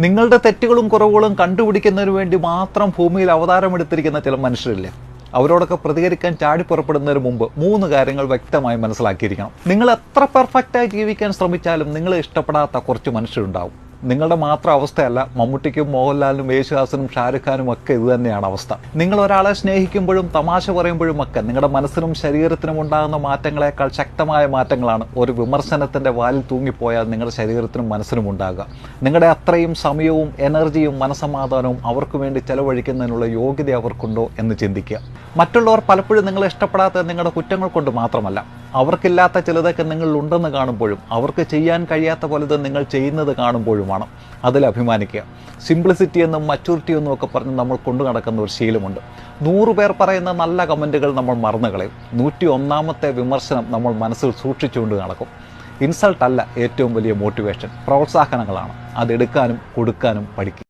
നിങ്ങളുടെ തെറ്റുകളും കുറവുകളും കണ്ടുപിടിക്കുന്നതിന് വേണ്ടി മാത്രം ഭൂമിയിൽ അവതാരമെടുത്തിരിക്കുന്ന ചില മനുഷ്യരില്ല? അവരോടൊക്കെ പ്രതികരിക്കാൻ ചാടി പുറപ്പെടുന്നതിന് മുമ്പ് മൂന്ന് കാര്യങ്ങൾ വ്യക്തമായി മനസ്സിലാക്കിയിരിക്കണം. നിങ്ങൾ എത്ര പെർഫെക്റ്റായി ജീവിക്കാൻ ശ്രമിച്ചാലും നിങ്ങളെ ഇഷ്ടപ്പെടാത്ത കുറച്ച് മനുഷ്യരുണ്ടാവും. നിങ്ങളുടെ മാത്രം അവസ്ഥയല്ല മമ്മൂട്ടിക്കും മോഹൻലാലിനും യേശുദാസിനും ഷാരുഖ് ഖാനും ഒക്കെ ഇത് തന്നെയാണ് അവസ്ഥ. നിങ്ങൾ ഒരാളെ സ്നേഹിക്കുമ്പോഴും തമാശ പറയുമ്പോഴും ഒക്കെ നിങ്ങളുടെ മനസ്സിനും ശരീരത്തിനും ഉണ്ടാകുന്ന മാറ്റങ്ങളെക്കാൾ ശക്തമായ മാറ്റങ്ങളാണ് ഒരു വിമർശനത്തിന്റെ വാലിൽ തൂങ്ങിപ്പോയാൽ നിങ്ങളുടെ ശരീരത്തിനും മനസ്സിനും ഉണ്ടാകുക. നിങ്ങളുടെ അത്രയും സമയവും എനർജിയും മനസമാധാനവും അവർക്ക് വേണ്ടി ചെലവഴിക്കുന്നതിനുള്ള യോഗ്യത അവർക്കുണ്ടോ എന്ന് ചിന്തിക്കുക. മറ്റുള്ളവർ പലപ്പോഴും നിങ്ങളെ ഇഷ്ടപ്പെടാത്ത നിങ്ങളുടെ കുറ്റങ്ങൾ കൊണ്ട് മാത്രമല്ല. അവർക്കില്ലാത്ത ചിലതൊക്കെ നിങ്ങൾ ഉണ്ടെന്ന് കാണുമ്പോഴും അവർക്ക് ചെയ്യാൻ കഴിയാത്ത പോലത് നിങ്ങൾ ചെയ്യുന്നത് കാണുമ്പോഴുമാണ് അതിൽ അഭിമാനിക്കുക. സിംപ്ലിസിറ്റി എന്നും മച്യൂരിറ്റി എന്നും ഒക്കെ പറഞ്ഞ് നമ്മൾ കൊണ്ടു നടക്കുന്ന ഒരു ശീലമുണ്ട്. നൂറ് പേർ പറയുന്ന നല്ല കമന്റുകൾ നമ്മൾ മറന്നു കളയും. നൂറ്റി ഒന്നാമത്തെ വിമർശനം നമ്മൾ മനസ്സിൽ സൂക്ഷിച്ചുകൊണ്ട് നടക്കും. ഇൻസൾട്ടല്ല ഏറ്റവും വലിയ മോട്ടിവേഷൻ പ്രോത്സാഹനങ്ങളാണ്. അതെടുക്കാനും കൊടുക്കാനും പഠിക്കുക.